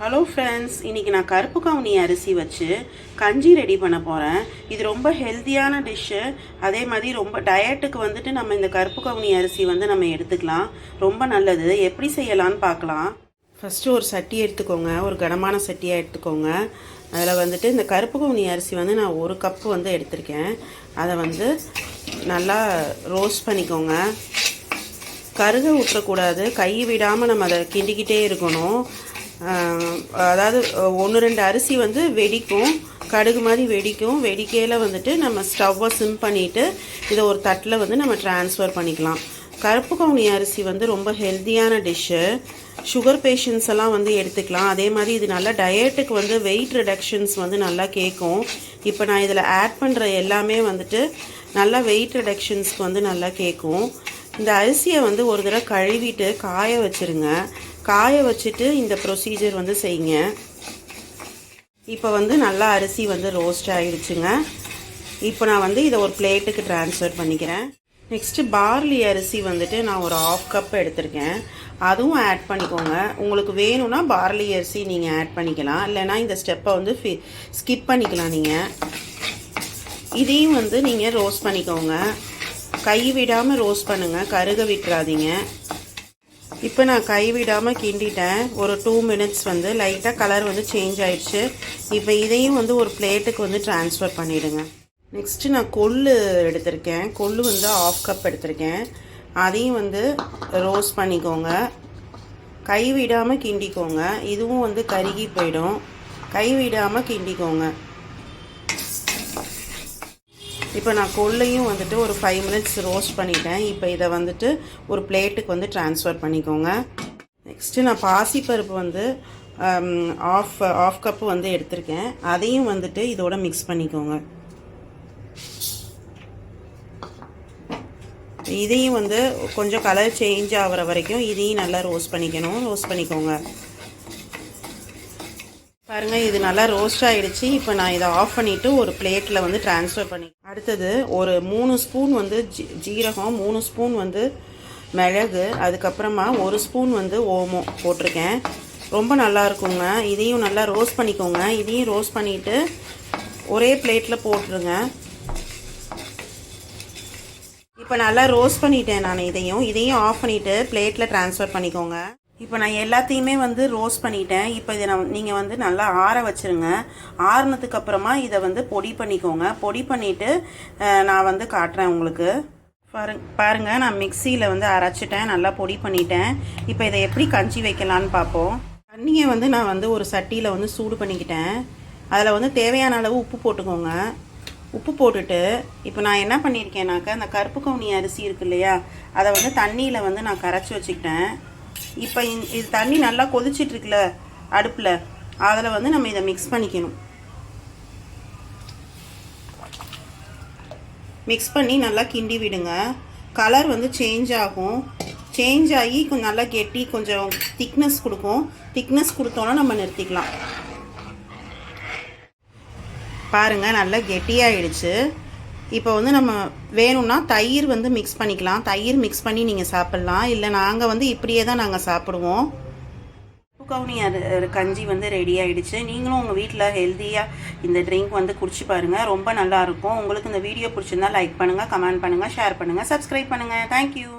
Hello friends இன்றைக்கி நான் கருப்பு கவுனி அரிசி வச்சு கஞ்சி ரெடி பண்ண போகிறேன் இது ரொம்ப ஹெல்த்தியான டிஷ்ஷு அதே மாதிரி ரொம்ப டயட்டுக்கு வந்துட்டு நம்ம இந்த கருப்பு கவுனி அரிசி வந்து நம்ம எடுத்துக்கலாம். ரொம்ப நல்லது. எப்படி செய்யலான்னு பார்க்கலாம். ஃபஸ்ட்டு ஒரு சட்டி எடுத்துக்கோங்க. ஒரு கனமான சட்டியாக எடுத்துக்கோங்க. அதில் வந்துட்டு இந்த கருப்பு கவுனி அரிசி வந்து நான் ஒரு கப்பு வந்து எடுத்திருக்கேன். அதை வந்து நல்லா ரோஸ்ட் பண்ணிக்கோங்க. கருக ஊற்றக்கூடாது. கை விடாமல் நம்ம அதை கிண்டிக்கிட்டே இருக்கணும். அதாவது ஒன்று ரெண்டு அரிசி வந்து வெடிக்கும். கடுகு மாதிரி வெடிக்கும். வெடிக்கையில் வந்துட்டு நம்ம ஸ்டவ்வை சிம் பண்ணிவிட்டு இதை ஒரு தட்டில் வந்து நம்ம ட்ரான்ஸ்ஃபர் பண்ணிக்கலாம். கருப்பு கவுனி அரிசி வந்து ரொம்ப ஹெல்த்தியான டிஷ்ஷு சுகர் பேஷண்ட்ஸ் எல்லாம் வந்து எடுத்துக்கலாம். அதே மாதிரி இது நல்லா டயட்டுக்கு வந்து வெயிட் ரிடக்ஷன்ஸ் வந்து நல்லா கேட்கும் இப்போ நான் இதில் ஆட் பண்ணுற எல்லாமே வந்துட்டு நல்லா வெயிட் ரிடக்ஷன்ஸ்க்கு வந்து நல்லா கேட்கும் இந்த அரிசியை வந்து ஒரு தடவை கழுவிட்டு காய வச்சிருங்க. காய வச்சுட்டு இந்த ப்ரொசீஜர் வந்து செய்யுங்க. இப்போ வந்து நல்லா அரிசி வந்து ரோஸ்ட் ஆகிடுச்சுங்க இப்போ நான் வந்து இதை ஒரு பிளேட்டுக்கு ட்ரான்ஸ்ஃபர் பண்ணிக்கிறேன். நெக்ஸ்ட்டு பார்லி அரிசி வந்துட்டு நான் ஒரு ஆஃப் கப் எடுத்திருக்கேன். அதுவும் ஆட் பண்ணிக்கோங்க. உங்களுக்கு வேணும்னா பார்லி அரிசி நீங்கள் ஆட் பண்ணிக்கலாம். இல்லைனா இந்த ஸ்டெப்பை வந்து ஸ்கிப் பண்ணிக்கலாம் நீங்கள் இதையும் வந்து நீங்கள் ரோஸ்ட் பண்ணிக்கோங்க. கை விடாமல் ரோஸ்ட் பண்ணுங்கள் கருக விட்டுறாதீங்க. இப்போ நான் கைவிடாமல் கிண்டிட்டேன். ஒரு டூ மினிட்ஸ் வந்து லைட்டாக கலர் வந்து சேஞ்ச் ஆயிடுச்சு. இப்போ இதையும் வந்து ஒரு பிளேட்டுக்கு வந்து ட்ரான்ஸ்ஃபர் பண்ணிவிடுங்க நெக்ஸ்ட்டு நான் கொள்ளு எடுத்திருக்கேன். கொள்ளு வந்து ஆஃப் கப் எடுத்திருக்கேன். அதையும் வந்து ரோஸ்ட் பண்ணிக்கோங்க. கை விடாமல் கிண்டிக்கோங்க. இதுவும் வந்து கருகி போயிடும். கை விடாமல் கிண்டிக்கோங்க. இப்போ நான் கொள்ளையும் வந்துட்டு ஒரு ஃபைவ் மினிட்ஸ் ரோஸ்ட் பண்ணிட்டேன். இப்போ இதை வந்துட்டு ஒரு பிளேட்டுக்கு வந்து ட்ரான்ஸ்ஃபர் பண்ணிக்கோங்க. நெக்ஸ்ட்டு நான் பாசிப்பருப்பு வந்து ஆஃப் ஆஃப் கப்பு வந்து எடுத்திருக்கேன். அதையும் வந்துட்டு இதோட மிக்ஸ் பண்ணிக்கோங்க. இதையும் வந்து கொஞ்சம் கலர் சேஞ்ச் ஆகிற வரைக்கும் இதையும் நல்லா ரோஸ்ட் பண்ணிக்கணும். ரோஸ்ட் பண்ணிக்கோங்க. பாருங்கள் இது நல்லா ரோஸ்ட் ஆகிடுச்சு இப்போ நான் இதை ஆஃப் பண்ணிவிட்டு ஒரு பிளேட்டில் வந்து ட்ரான்ஸ்ஃபர் பண்ணி அடுத்தது ஒரு மூணு ஸ்பூன் வந்து ஜீ ஜீரகம் மூணு ஸ்பூன் வந்து மிளகு அதுக்கப்புறமா ஒரு ஸ்பூன் வந்து ஓமோ போட்டிருக்கேன். ரொம்ப நல்லா இருக்குங்க. இதையும் நல்லா ரோஸ்ட் பண்ணிக்கோங்க. இதையும் ரோஸ்ட் பண்ணிவிட்டு ஒரே பிளேட்டில் போட்டுருங்க. இப்போ நல்லா ரோஸ்ட் பண்ணிட்டேன் நான் இதையும். இதையும் ஆஃப் பண்ணிவிட்டு பிளேட்டில் ட்ரான்ஸ்ஃபர் பண்ணிக்கோங்க. இப்போ நான் எல்லாத்தையுமே வந்து ரோஸ்ட் பண்ணிட்டேன். இப்போ இதை நான் நீங்கள் வந்து நல்லா ஆற வச்சுருங்க. ஆறுனதுக்கு அப்புறமா இதை வந்து பொடி பண்ணிக்கோங்க. பொடி பண்ணிவிட்டு நான் வந்து காட்டுறேன் உங்களுக்கு. பாரு பாருங்கள் நான் மிக்சியில் வந்து அரைச்சிட்டேன். நல்லா பொடி பண்ணிட்டேன். இப்போ இதை எப்படி கஞ்சி வைக்கலான்னு பார்ப்போம். தண்ணியை வந்து நான் வந்து ஒரு சட்டியில் வந்து சூடு பண்ணிக்கிட்டேன். அதில் வந்து தேவையான அளவு உப்பு போட்டுக்கோங்க. உப்பு போட்டுட்டு இப்போ நான் என்ன பண்ணியிருக்கேனாக்கா அந்த கருப்பு கவுனி அரிசி இருக்கு இல்லையா? அதை வந்து தண்ணியில் வந்து நான் கரைச்சி வச்சுக்கிட்டேன். இப்போ இது தண்ணி நல்லா கொதிச்சிட்ருக்குல அடுப்பில் அதில் வந்து நம்ம இதை மிக்ஸ் பண்ணிக்கணும். மிக்ஸ் பண்ணி நல்லா கிண்டி விடுங்க. கலர் வந்து சேஞ்ச் ஆகும். சேஞ்ச் ஆகி கொஞ்சம் நல்லா கெட்டி கொஞ்சம் திக்னஸ் கொடுக்கும். திக்னஸ் கொடுத்தோன்னா நம்ம நிறுத்திக்கலாம். பாருங்கள் நல்லா கெட்டியாகிடுச்சு இப்போ வந்து நம்ம வேணும்னா தயிர் வந்து மிக்ஸ் பண்ணிக்கலாம். தயிர் மிக்ஸ் பண்ணி நீங்கள் சாப்பிட்லாம். இல்லை நாங்கள் வந்து இப்படியே தான் நாங்கள் சாப்பிடுவோம். கவுனி அது கஞ்சி வந்து ரெடி ஆகிடுச்சு நீங்களும் உங்கள் வீட்டில் ஹெல்த்தியாக இந்த ட்ரிங்க் வந்து குடிச்சு பாருங்கள் ரொம்ப நல்லாயிருக்கும் உங்களுக்கு இந்த வீடியோ பிடிச்சிருந்தா லைக் பண்ணுங்கள் கமெண்ட் பண்ணுங்கள் ஷேர் பண்ணுங்கள் சப்ஸ்கிரைப் பண்ணுங்கள் தேங்க்யூ